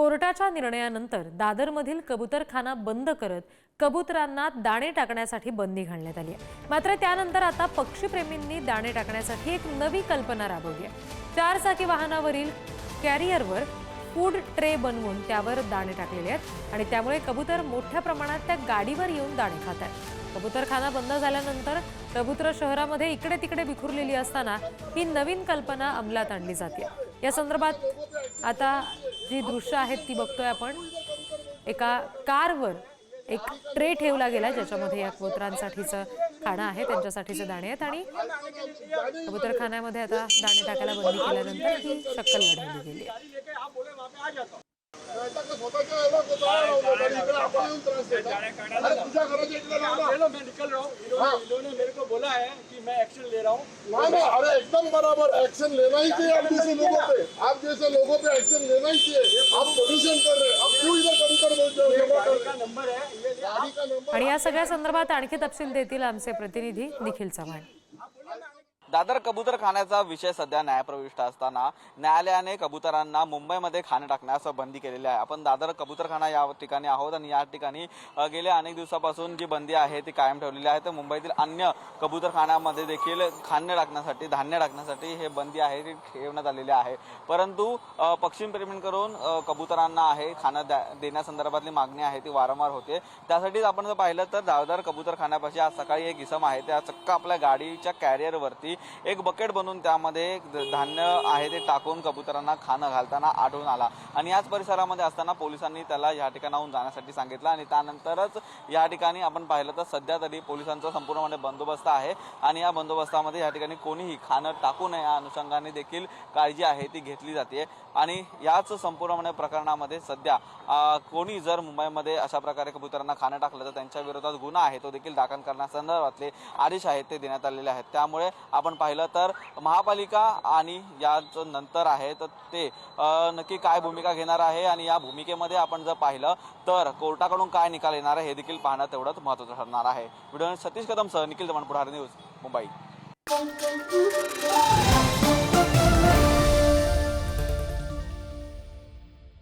कोर्टाच्या निर्णयानंतर दादरमधील कबुतरखाना बंद करत कबुतरांना दाणे टाकण्यासाठी बंदी घालण्यात आली आहे. मात्र त्यानंतर आता पक्षीप्रेमींनी दाणे टाकण्यासाठी एक नवी कल्पना राबवली आहे. चार चाकी वाहनावरील कॅरियरवर फूड ट्रे बनवून त्यावर दाणे टाकलेले आहेत आणि त्यामुळे कबूतर मोठ्या प्रमाणात त्या गाडीवर येऊन दाणे खात आहेत. कबूतरखाना बंद झाल्यानंतर कबूतर शहरामध्ये इकडे तिकडे विखुरलेली असताना ही नवीन कल्पना अंमलात आणली जाते. या संदर्भात आता जी दृश्य आहेत ती बघतोय आपण. एका कारवर एक ट्रे ठेवला गेला ज्याच्यामध्ये या कबुतरांसाठीचं खाणं आहे त्यांच्यासाठीचे दाणे आहेत. आणि कबूतरखान्यामध्ये आता दाणे टाकायला बंदी केल्यानंतर ही शक्कल लढवली गेली आहे. इन्होंने इन्होंने मेरे को बोला है कि मैं एक्शन ले रहा हूँ। ना ना अरे एकदम बराबर एक्शन लेना ही चाहिए आप जैसे लोगों पे। आप जैसे लोगों पे एक्शन लेना ही चाहिए। आप पोल्यूशन कर रहे हैं। आप क्यों इधर कबूतर बोलते हो? है। आणि या सगळ्या संदर्भात आणखी तपशील देतील आमचे प्रतिनिधी निखिल चव्हाण. दादर कबूतरखान्याचा विषय सध्या न्यायप्रविष्ट असताना न्यायालयाने कबुतरांना मुंबईमध्ये खाणे टाकण्यास बंदी केलेली आहे. आपण दादर कबूतरखाना या ठिकाणी आहोत आणि या ठिकाणी गेल्या अनेक दिवसापासून जी बंदी आहे ती कायम ठेवलेली आहे. तर मुंबईतील अन्य कबूतरखान्यामध्ये देखील खाद्य टाकण्यासाठी धान्य टाकण्यासाठी हे बंदी आहे ती ठेवण्यात आलेली आहे. परंतु अ, कबुतरांना आहे खाणं द्या देण्यासंदर्भातली मागणी आहे ती वारंवार होते. त्यासाठीच आपण जर पाहिलं तर दादर कबूतरखान्यापाशी आज सकाळी एक इसम आहे. त्या चक्क आपल्या गाडीच्या कॅरियरवरती एक बकेट बनवून त्यामध्ये धान्य आहे ते टाकून कबुतरांना खाणं घालताना आढळून आला. आणि याच परिसरामध्ये असताना पोलिसांनी त्याला या ठिकाणाहून जाण्यासाठी सांगितलं आणि त्यानंतरच या ठिकाणी आपण पाहिलं तर सध्या तरी पोलिसांचा संपूर्णपणे बंदोबस्त आहे. आणि या बंदोबस्तामध्ये या ठिकाणी कोणीही खाणं टाकू नये या अनुषंगाने देखील काळजी आहे ती घेतली जाते. आणि याच संपूर्णपणे प्रकरणामध्ये सध्या कोणी जर मुंबईमध्ये अशा प्रकारे कबुतरांना खाणं टाकलं तर त्यांच्या विरोधात गुन्हा आहे तो देखील दाखल करण्यासंदर्भातले आदेश आहेत ते देण्यात आलेले आहेत. त्यामुळे आपण पाहिलं तर महापालिका आणि याच नंतर आहे तर ते नक्की काय भूमिका घेणार आहे आणि या भूमिकेमध्ये आपण जर पाहिलं तर कोर्टाकडून काय निकाल येणार आहे हे देखील पाहणं तेवढंच महत्त्वाचं ठरणार आहे. व्हिडिओ सतीश कदम सह निखिल दमण पुढारी न्यूज मुंबई.